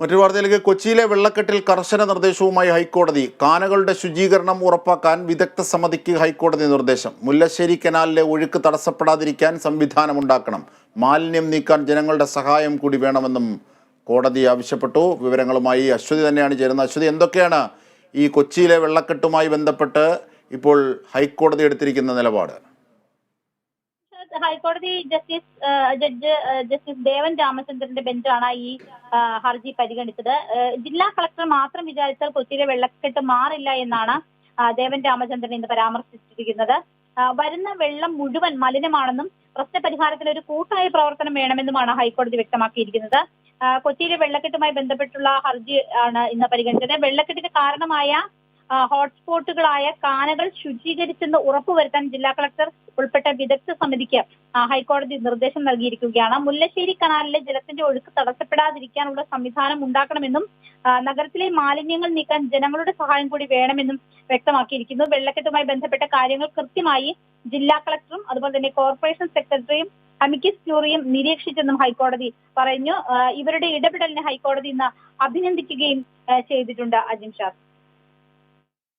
മറ്റൊരു വാർത്തയിലേക്ക് കൊച്ചിയിലെ വെള്ളക്കെട്ടിൽ കർശന നിർദ്ദേശവുമായി ഹൈക്കോടതി. കാനകളുടെ ശുചീകരണം ഉറപ്പാക്കാൻ വിദഗ്ധ സമിതിക്ക് ഹൈക്കോടതി നിർദ്ദേശം. മുല്ലശ്ശേരി കനാലിലെ ഒഴുക്ക് തടസ്സപ്പെടാതിരിക്കാൻ സംവിധാനമുണ്ടാക്കണം. മാലിന്യം നീക്കാൻ ജനങ്ങളുടെ സഹായം കൂടി വേണമെന്നും കോടതി ആവശ്യപ്പെട്ടു. വിവരങ്ങളുമായി അശ്വതി തന്നെയാണ് ചേരുന്നത്. അശ്വതി എന്തൊക്കെയാണ് ഈ കൊച്ചിയിലെ വെള്ളക്കെട്ടുമായി ബന്ധപ്പെട്ട് ഇപ്പോൾ ഹൈക്കോടതി എടുത്തിരിക്കുന്ന നിലപാട്? ഹൈക്കോടതി ജസ്റ്റിസ് ജഡ്ജ് ജസ്റ്റിസ് ദേവൻ രാമചന്ദ്രന്റെ ബെഞ്ചാണ് ഈ ഹർജി പരിഗണിച്ചത്. ജില്ലാ കളക്ടർ മാത്രം വിചാരിച്ചാൽ കൊച്ചിയിലെ വെള്ളക്കെട്ട് മാറില്ല എന്നാണ് ദേവൻ രാമചന്ദ്രൻ ഇന്ന് പരാമർശിച്ചിരിക്കുന്നത്. വരുന്ന വെള്ളം മുഴുവൻ മലിനമാണെന്നും പ്രശ്നപരിഹാരത്തിന് ഒരു കൂട്ടായ പ്രവർത്തനം വേണമെന്നുമാണ് ഹൈക്കോടതി വ്യക്തമാക്കിയിരിക്കുന്നത്. കൊച്ചിയിലെ വെള്ളക്കെട്ടുമായി ബന്ധപ്പെട്ടുള്ള ഹർജി ആണ് ഇന്ന് പരിഗണിച്ചത്. വെള്ളക്കെട്ടിന് കാരണമായ ഹോട്ട്സ്പോട്ടുകളായ കാനകൾ ശുചീകരിച്ചെന്ന് ഉറപ്പുവരുത്താൻ ജില്ലാ കളക്ടർ ഉൾപ്പെട്ട വിദഗ്ധ സമിതിക്ക് ഹൈക്കോടതി നിർദ്ദേശം നൽകിയിരിക്കുകയാണ്. മുല്ലശ്ശേരി കനാലിലെ ജലത്തിന്റെ ഒഴുക്ക് തടസ്സപ്പെടാതിരിക്കാനുള്ള സംവിധാനം ഉണ്ടാക്കണമെന്നും നഗരത്തിലെ മാലിന്യങ്ങൾ നീക്കാൻ ജനങ്ങളുടെ സഹായം കൂടി വേണമെന്നും വ്യക്തമാക്കിയിരിക്കുന്നു. വെള്ളക്കെട്ടുമായി ബന്ധപ്പെട്ട കാര്യങ്ങൾ കൃത്യമായി ജില്ലാ കളക്ടറും അതുപോലെ തന്നെ കോർപ്പറേഷൻ സെക്രട്ടറിയും അമിക്കസ് ക്യൂറിയും നിരീക്ഷിച്ചെന്നും ഹൈക്കോടതി പറഞ്ഞു. ഇവരുടെ ഇടപെടലിനെ ഹൈക്കോടതി ഇന്ന് അഭിനന്ദിക്കുകയും ചെയ്തിട്ടുണ്ട്. അജിം ഷാദ്